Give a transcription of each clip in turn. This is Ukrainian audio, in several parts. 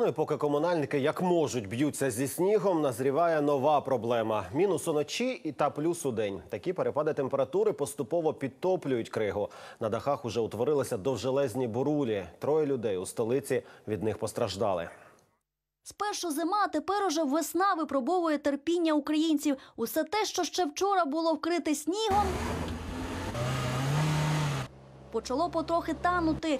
Ну і поки комунальники як можуть б'ються зі снігом, назріває нова проблема: мінус уночі і та плюс у день. Такі перепади температури поступово підтоплюють кригу. На дахах уже утворилися довжелезні бурулі. Троє людей у столиці від них постраждали. Спершу зима, а тепер уже весна випробовує терпіння українців. Усе те, що ще вчора було вкрите снігом, почало потрохи танути.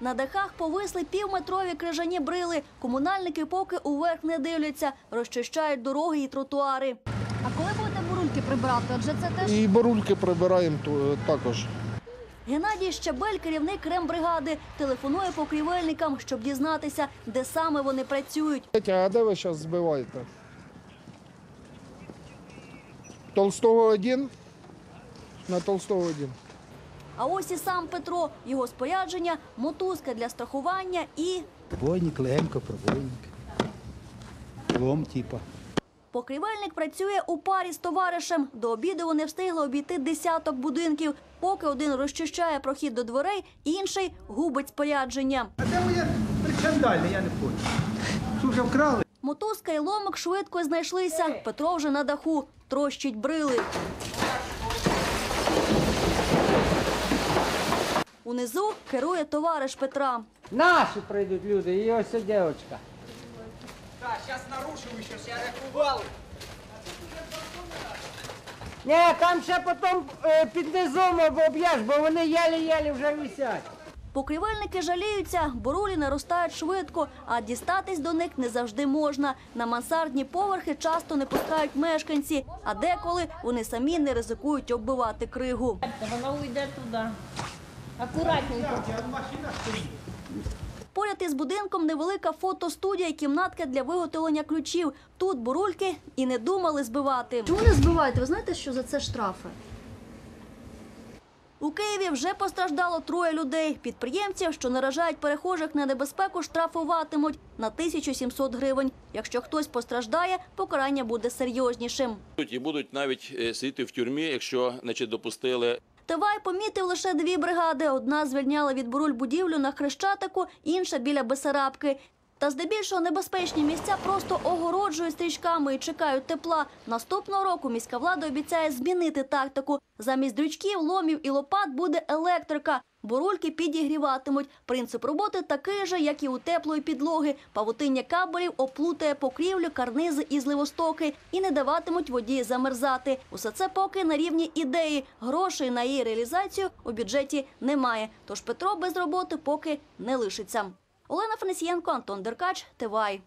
На дахах повисли півметрові крижані брили. Комунальники поки уверх не дивляться, розчищають дороги і тротуари. А коли будете бурульки прибирати? Адже це теж І борульки прибираємо ту- також. Геннадій Щебель, керівник рембригади, телефонує покрівельникам, щоб дізнатися, де саме вони працюють. Петя, а де ви зараз збиваєте? Толстого один? На Толстого один. А ось і сам Петро, його спорядження, мотузка для страхування і Пробойник, легенько, пробойник. Лом, типа. покрівельник працює у парі з товаришем. До обіду вони встигли обійти десяток будинків. Поки один розчищає прохід до дверей, інший губить спорядження. А де моя причандальна, я не хочу. Що вже вкрали? Мотузка і ломик швидко знайшлися. Петро вже на даху трощить брили. Унизу керує товариш Петра. Наші прийдуть люди, і ось ця дівчинка. Так, зараз нарушив, щось я рахував. Ні, там ще потім е, під низом об'єш, бо вони єлі-єлі вже висять. Покрівельники жаліються, бурулі наростають швидко, а дістатись до них не завжди можна. На мансардні поверхи часто не пускають мешканці, а деколи вони самі не ризикують оббивати кригу. Воно уйде туди. Акуратненько. Поряд із будинком невелика фотостудія і кімнатка для виготовлення ключів. Тут бурульки і не думали збивати. Чому не збиваєте? Ви знаєте, що за це штрафи? У Києві вже постраждало троє людей. Підприємців, що наражають перехожих на небезпеку, штрафуватимуть на 1700 гривень. Якщо хтось постраждає, покарання буде серйознішим. і будуть навіть е, сидіти в тюрмі, якщо значить, допустили Тивай помітив лише дві бригади. Одна звільняла від буруль будівлю на Хрещатику, інша біля Бесарабки. Та здебільшого небезпечні місця просто огороджують стрічками і чекають тепла. Наступного року міська влада обіцяє змінити тактику. Замість дрючків, ломів і лопат буде електрика. Бурульки підігріватимуть. Принцип роботи такий же, як і у теплої підлоги. Павутиння кабелів оплутає покрівлю, карнизи і зливостоки і не даватимуть воді замерзати. Усе це поки на рівні ідеї. Грошей на її реалізацію у бюджеті немає. Тож Петро без роботи поки не лишиться. Олена Фанесієнко, Антон Деркач, Тивай.